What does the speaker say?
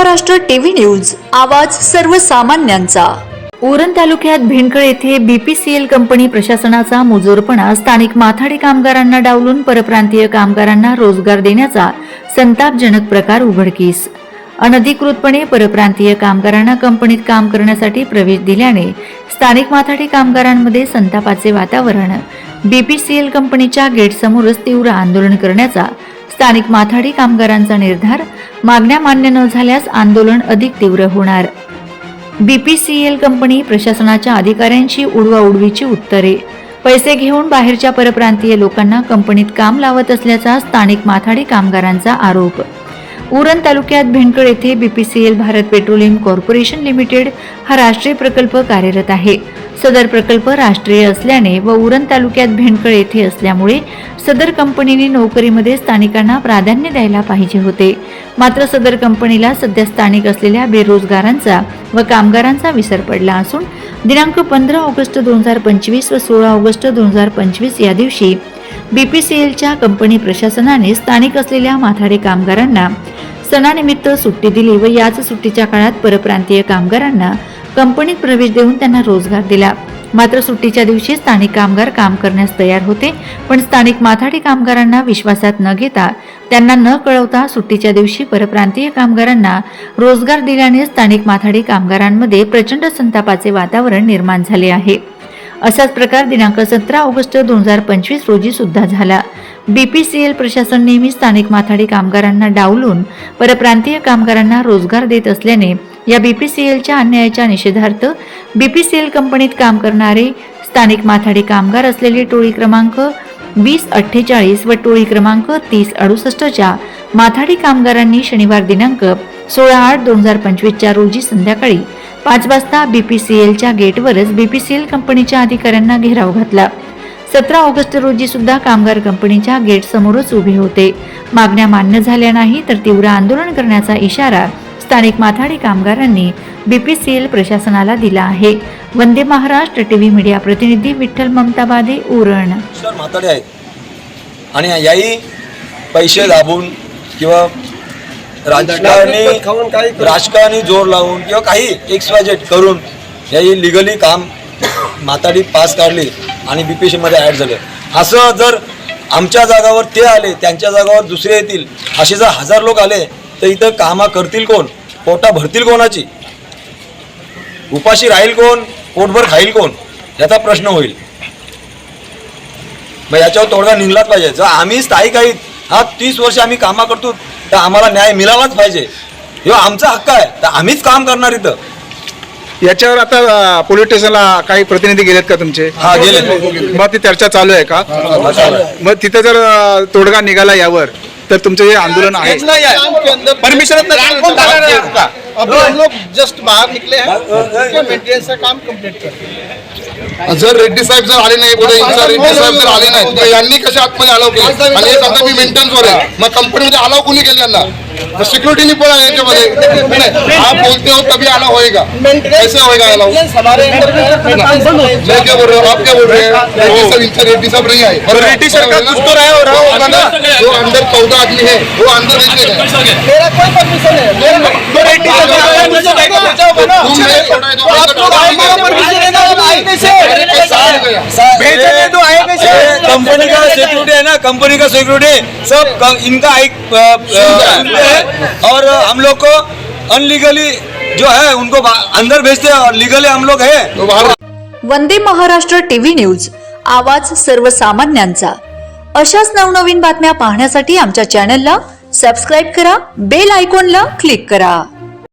Maharashtra TV news आवाज सर्वसामान्यांचा. उरण तालुक्यात भिंडकळ येथे बीपीसीएल कंपनी प्रशासनाचा मुजोरपणा स्थानिक माथाडी कामगारांना डावलून परप्रांतीय कामगारांना रोजगार देण्याचा संतापजनक प्रकार उघडकीस. अनधिकृतपणे परप्रांतीय कामगारांना कंपनीत काम करण्यासाठी प्रवेश दिल्याने स्थानिक माथाडी कामगारांमध्ये संतापाचे वातावरण. बीपीसीएल कंपनीच्या गेटसमोरच तीव्र आंदोलन करण्याचा स्थानिक माथाडी कामगारांचा निर्धार मागण्या मान्य न झाल्यास आंदोलन अधिक तीव्र होणार. बीपीसीएल कंपनी प्रशासनाच्या अधिकाऱ्यांशी उडवाउडवीची उत्तरे. पैसे घेऊन बाहेरच्या परप्रांतीय लोकांना कंपनीत काम लावत असल्याचा स्थानिक माथाडी कामगारांचा आरोप. उरण तालुक्यात भिंडकळ येथे BPCL Bharat petroleum corporation limited हा राष्ट्रीय प्रकल्प कार्यरत आहे. सदर प्रकल्प राष्ट्रीय असल्याने व उरण तालुक्यात भेंडकळ येथे असल्यामुळे सदर कंपनीने नोकरीमध्ये स्थानिकांना प्राधान्य द्यायला पाहिजे होते. मात्र सदर कंपनीला सध्या स्थानिक असलेल्या बेरोजगारांचा व कामगारांचा विसर पडला असून दिनांक पंधरा ऑगस्ट दोन हजार पंचवीस व सोळा ऑगस्ट दोन हजार पंचवीस या दिवशी बीपीसीएलच्या कंपनी प्रशासनाने स्थानिक असलेल्या माथाडे कामगारांना सणानिमित्त सुट्टी दिली व याच सुट्टीच्या काळात परप्रांतीय कामगारांना कंपनीत प्रवेश देऊन त्यांना रोजगार दिला. मात्र सुट्टीच्या दिवशी स्थानिक कामगार काम करण्यास तयार होते पण स्थानिक माथाडी कामगारांना विश्वासात न घेता त्यांना न कळवता सुट्टीच्या दिवशी परप्रांतीय कामगारांना रोजगार दिल्याने स्थानिक माथाडी कामगारांमध्ये प्रचंड संतापाचे वातावरण निर्माण झाले आहे. असाच प्रकार दिनांक सतरा ऑगस्ट दोन हजार पंचवीस रोजी सुद्धा झाला. बीपीसीएल प्रशासन नेहमी स्थानिक माथाडी कामगारांना डावलून परप्रांतीय कामगारांना रोजगार देत असल्याने या बीपीसीएलच्या अन्यायाच्या निषेधार्थ बीपीसीएल कंपनीत काम करणारे स्थानिक माथाडी कामगार असलेली टोळी क्रमांक वीस अठ्ठेचाळीस व टोळी क्रमांक तीस अडुसष्टच्या माथाडी कामगारांनी शनिवार दिनांक सोळा आठ दोन हजार पंचवीसच्या रोजी संध्याकाळी पाच वाजता बीपीसीएलच्या गेटवरच बीपीसीएल कंपनीच्या अधिकाऱ्यांना घेराव घातला. सतरा ऑगस्ट रोजी सुद्धा कामगार कंपनीच्या गेट समोरच उभे होते. मागण्या मान्य झाल्या नाही तर तीव्र आंदोलन करण्याचा इशारा स्थानिक माथाडी कामगारांनी बीपीसीएल प्रशासनाला दिला आहे. वंदे महाराष्ट्र टीव्ही मीडिया प्रतिनिधी विठ्ठल ममताबादे उरण. आहेत. आणि याही पैसे दाबून किंवा राजकारणी राजकारणी जोर लावून किंवा काही एक्सवाजेट करून याही लिगली काम म्हाताडी पास काढली. आणि बी पी मध्ये ॲड झाले. असं जर आमच्या जागावर ते आले त्यांच्या जागावर दुसरे येतील असे जर हजार लोक आले तर इथं कामा करतील कोण? पोटा भरतील कोणाची? उपाशी राहील कोण? पोटभर खाईल कोण? याचा प्रश्न होईल. मग याच्यावर तोडगा निघलाच पाहिजे. जर आम्ही स्थायिक आहेत हा तीस वर्ष आम्ही कामा करतो तर आम्हाला न्याय मिळालाच पाहिजे. किंवा आमचा हक्क आहे. तर आम्हीच काम करणार इथं. याच्यावर आता पोलीस स्टेशनला काही प्रतिनिधी गेलेत का तुमचे? हा, गेले. मग ती चर्चा चालू आहे का? मग तिथे जर तोडगा निघाला यावर तर तुमचं जे आंदोलन आहे. परमिशन अभी हम लोग जस्ट बाहर निकले हैं मेंटेनेंस का काम कंप्लीट जर रेड्डी साहेब जर आले नाही पुढे जर रेड्डी साहेब जर आले नाही तर यांनी कशा आतमध्ये अलाव केले? आणि हे आता मी मेंटेनन्स वर आहे. मग कंपनीमध्ये अलाव कोणी केले यांना? सिक्युरिटीनी पण आहे याच्यामध्ये नाही, आप बोलते हो तभी अलाव होएगा। कैसे होएगा अलाव हमारे अंदर में मैं क्या बोल रहा हूँ? आप क्या बोल रहे हैं? रेड्डी साहब इनसे रेड्डी साहब नहीं आए। और रेड्डी का कुछ तो रहा हो रहा होगा ना। जो अंदर चौदह आदमी है वो अंदर कैसे गए मेरा कोई परमिशन है मेरा तो रेड्डी तुमने छोड़ा है जो अंदर कंपनी का सिक्योरिटी है ना? कंपनी का सिक्योरिटी सब इनका एक है। और हम लोग को अनलीगली जो है उनको अंदर भेजते हैं और लीगली हम लोग है। तो वंदे महाराष्ट्र टीव्ही न्यूज आवाज सर्वसामान्यांचा. अशाच नवनवीन बातम्या पाहण्यासाठी आमच्या चॅनलला सबस्क्राईब करा बेल आयकॉनला क्लिक करा.